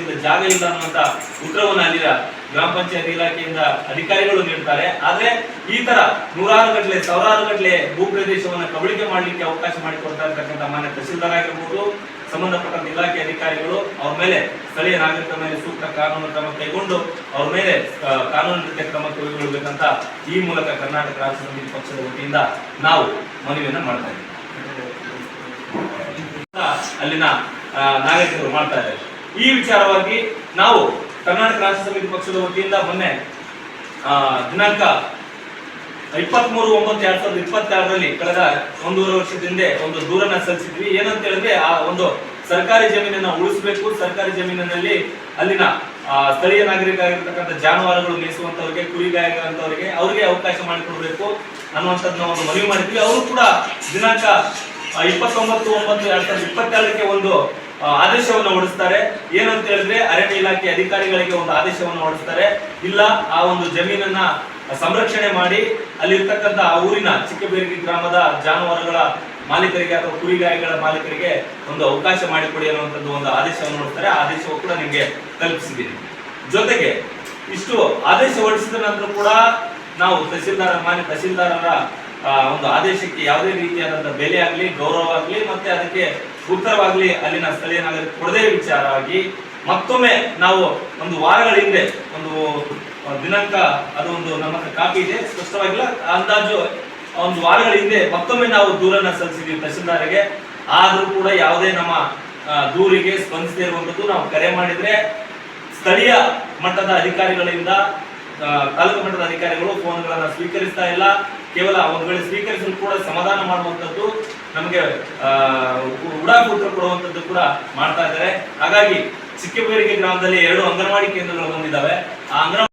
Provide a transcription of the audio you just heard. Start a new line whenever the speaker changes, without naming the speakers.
ವತಿಯಿಂದ ಜಾಗ ಇಲ್ಲ ಅನ್ನುವಂತ ಉತ್ತರವನ್ನು ಅಲ್ಲಿನ ಗ್ರಾಮ ಪಂಚಾಯತ್ ಇಲಾಖೆಯಿಂದ ಅಧಿಕಾರಿಗಳು ನೀಡ್ತಾರೆ. ಆದ್ರೆ ಈ ತರ ನೂರಾರು ಗಟ್ಟಲೆ ಸಾವಿರಾರು ಗಟ್ಟಲೆ ಭೂ ಪ್ರದೇಶವನ್ನು ಕಬಳಿಕೆ ಮಾಡಲಿಕ್ಕೆ ಅವಕಾಶ ಮಾಡಿಕೊಡ್ತಾ ಇರತಕ್ಕಂತ ಮಾನ್ಯ ತಹಸೀಲ್ದಾರ್ ಆಗಿರ್ಬೋದು, ಸಂಬಂಧಪಟ್ಟಂತ ಇಲಾಖೆ ಅಧಿಕಾರಿಗಳು ಅವ್ರ ಮೇಲೆ ಸ್ಥಳೀಯ ನಾಗರಿಕರ ಮೇಲೆ ಸೂಕ್ತ ಕಾನೂನು ಕ್ರಮ ಕೈಗೊಂಡು ಅವ್ರ ಮೇಲೆ ಕಾನೂನು ರೀತಿಯ ಕ್ರಮ ಕೈಗೊಳ್ಳಬೇಕಂತ ಈ ಮೂಲಕ ಕರ್ನಾಟಕ ರಾಜ್ಯ ಸಮಿತಿ ಪಕ್ಷದ ವತಿಯಿಂದ ನಾವು ಮನವಿಯನ್ನ ಮಾಡ್ತಾ ಇದ್ದೀವಿ. ಅಲ್ಲಿನ ನಾಗರಿಕರು ಮಾಡ್ತಾ ಇದ್ದಾರೆ. ಈ ವಿಚಾರವಾಗಿ ನಾವು ಕರ್ನಾಟಕ ರಾಷ್ಟ್ರ ಸಮಿತಿ ಪಕ್ಷದ ವತಿಯಿಂದ ಮೊನ್ನೆ ದಿನಾಂಕ ಇಪ್ಪತ್ಮೂರು ಒಂಬತ್ತು ಎರಡ್ ಸಾವಿರದ ಇಪ್ಪತ್ತಾರರಲ್ಲಿ ಕಳೆದ ಒಂದೂವರೆ ವರ್ಷದ ಹಿಂದೆ ಒಂದು ದೂರನ್ನ ಸಲ್ಲಿಸಿದ್ವಿ. ಏನಂತ ಹೇಳಿದ್ರೆ ಆ ಒಂದು ಸರ್ಕಾರಿ ಜಮೀನನ್ನ ಉಳಿಸಬೇಕು. ಸರ್ಕಾರಿ ಜಮೀನಿನಲ್ಲಿ ಅಲ್ಲಿನ ಸ್ಥಳೀಯ ನಾಗರಿಕ ಆಗಿರ್ತಕ್ಕಂಥ ಜಾನುವಾರುಗಳು ಮೇಯಿಸುವಂತವ್ರಿಗೆ ಕುರಿಗಾಯಕರಂತವರಿಗೆ ಅವರಿಗೆ ಅವಕಾಶ ಮಾಡಿಕೊಡ್ಬೇಕು ಅನ್ನುವಂಥದ್ದನ್ನ ಒಂದು ಮನವಿ ಮಾಡಿದ್ವಿ. ಅವರು ಕೂಡ ದಿನಾಂಕ ಇಪ್ಪತ್ತೊಂಬತ್ತು ಒಂಬತ್ತು ಎರಡ್ ಸಾವಿರದ ಇಪ್ಪತ್ತೆರಡಕ್ಕೆ ಒಂದು ಆದೇಶವನ್ನು ಹೊರಡಿಸ್ತಾರೆ. ಏನಂತ ಹೇಳಿದ್ರೆ ಅರಣ್ಯ ಇಲಾಖೆ ಅಧಿಕಾರಿಗಳಿಗೆ ಒಂದು ಆದೇಶವನ್ನು ಹೊರಡಿಸ್ತಾರೆ. ಇಲ್ಲ, ಆ ಒಂದು ಜಮೀನನ್ನ ಸಂರಕ್ಷಣೆ ಮಾಡಿ ಅಲ್ಲಿರ್ತಕ್ಕಂಥ ಆ ಊರಿನ ಚಿಕ್ಕಬೇರಿ ಗ್ರಾಮದ ಜಾನುವಾರುಗಳ ಮಾಲೀಕರಿಗೆ ಅಥವಾ ಕುರಿಗಾಯಿಗಳ ಮಾಲೀಕರಿಗೆ ಒಂದು ಅವಕಾಶ ಮಾಡಿಕೊಡಿ ಅನ್ನುವಂಥದ್ದು ಒಂದು ಆದೇಶವನ್ನು ನೋಡ್ತಾರೆ ಆದೇಶವು ಕೂಡ ನಿಮಗೆ ಕಲ್ಪಿಸಿದ್ದೀನಿ ಜೊತೆಗೆ ಇಷ್ಟು ಆದೇಶ ಹೊರಡಿಸಿದ ನಂತರ ಕೂಡ ನಾವು ತಹಸೀಲ್ದಾರ ಮಾನ್ಯ ತಹಸೀಲ್ದಾರರ ಒಂದು ಆದೇಶಕ್ಕೆ ಯಾವುದೇ ರೀತಿಯಾದಂತಹ ಬೆಲೆ ಆಗಲಿ, ಗೌರವ ಆಗಲಿ, ಮತ್ತೆ ಅದಕ್ಕೆ ಉತ್ತರವಾಗಲಿ ಅಲ್ಲಿನ ಸ್ಥಳೀಯ ನಾಗರಿಕ ಕೊಡದೇ ವಿಚಾರವಾಗಿ ಮತ್ತೊಮ್ಮೆ ನಾವು ಒಂದು ವಾರಗಳ ಹಿಂದೆ ಒಂದು ದಿನಾಂಕ, ಅದು ಒಂದು ನಮ್ಮ ಹತ್ರ ಕಾಪಿ ಇದೆ, ಸ್ಪಷ್ಟವಾಗಿಲ್ಲ. ಅಂದಾಜು ಒಂದು ವಾರಗಳ ಹಿಂದೆ ಮತ್ತೊಮ್ಮೆ ನಾವು ದೂರನ್ನ ಸಲ್ಲಿಸಿದ್ವಿ ತಹಸೀಲ್ದಾರ್ಗೆ. ಆದರೂ ಕೂಡ ಯಾವುದೇ ನಮ್ಮ ದೂರಿಗೆ ಸ್ಪಂದಿಸದೇ ಇರುವಂಥದ್ದು ನಾವು ಕರೆ ಮಾಡಿದ್ರೆ ಸ್ಥಳೀಯ ಮಟ್ಟದ ಅಧಿಕಾರಿಗಳಿಂದ ತಾಲೂಕು ಮಟ್ಟದ ಅಧಿಕಾರಿಗಳು ಫೋನ್ಗಳನ್ನ ಸ್ವೀಕರಿಸ್ತಾ ಇಲ್ಲ. ಕೇವಲ ವೇಳೆ ಸ್ವೀಕರಿಸಲು ಕೂಡ ಸಮಾಧಾನ ಮಾಡುವಂತದ್ದು ನಮಗೆ ಉಡಾಕೂತ್ರ ಕೊಡುವಂತದ್ದು ಕೂಡ ಮಾಡ್ತಾ ಇದ್ದಾರೆ. ಹಾಗಾಗಿ ಚಿಕ್ಕಬೇರಿಗೆ ಗ್ರಾಮದಲ್ಲಿ ಎರಡು ಅಂಗನವಾಡಿ ಕೇಂದ್ರಗಳು ಬಂದಿದ್ದಾವೆ. ಆ ಅಂಗನವಾಡಿ